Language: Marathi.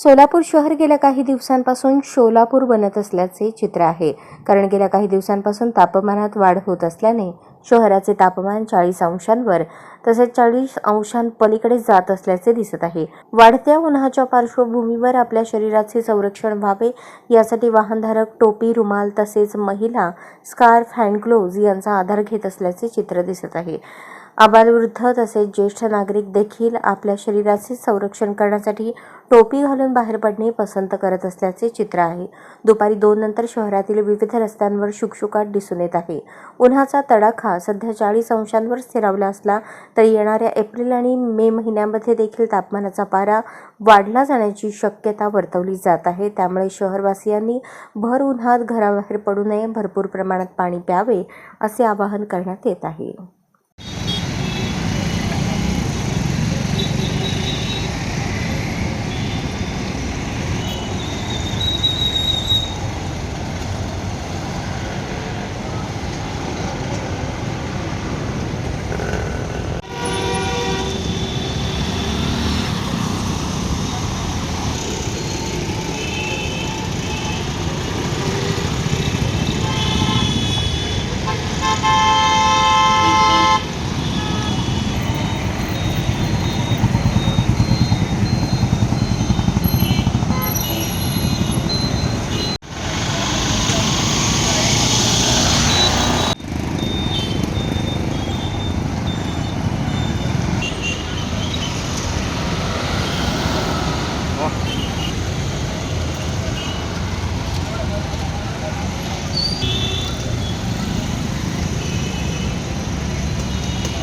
सोलापूर शहर गेल्या काही दिवसांपासून शोलापूर बनत असल्याचे चित्र आहे. कारण गेल्या काही दिवसांपासून तापमानात वाढ होत असल्याने शहराचे तापमान चाळीस अंशांवर तसेच चाळीस अंशांपलीकडे जात असल्याचे दिसत आहे. वाढत्या उन्हाच्या पार्श्वभूमीवर आपल्या शरीराचे संरक्षण व्हावे यासाठी वाहनधारक टोपी रुमाल तसेच महिला स्कार्फ हँड ग्लोव्ज यांचा आधार घेत असल्याचे चित्र दिसत आहे. आबालवृद्ध तसेच ज्येष्ठ नागरिक देखील आपल्या शरीराचे संरक्षण करण्यासाठी टोपी घालून बाहेर पडणे पसंत करत असल्याचे चित्र आहे. दुपारी दोन नंतर शहरातील विविध रस्त्यांवर शुकशुकाट दिसून येत आहे. उन्हाचा तडाखा सध्या चाळीस अंशांवर स्थिरावला असला तरी येणाऱ्या एप्रिल आणि मे महिन्यामध्ये देखील तापमानाचा पारा वाढला जाण्याची शक्यता वर्तवली जात आहे. त्यामुळे शहरवासियांनी भर उन्हात घराबाहेर पडू नये भरपूर प्रमाणात पाणी प्यावे असे आवाहन करण्यात येत आहे.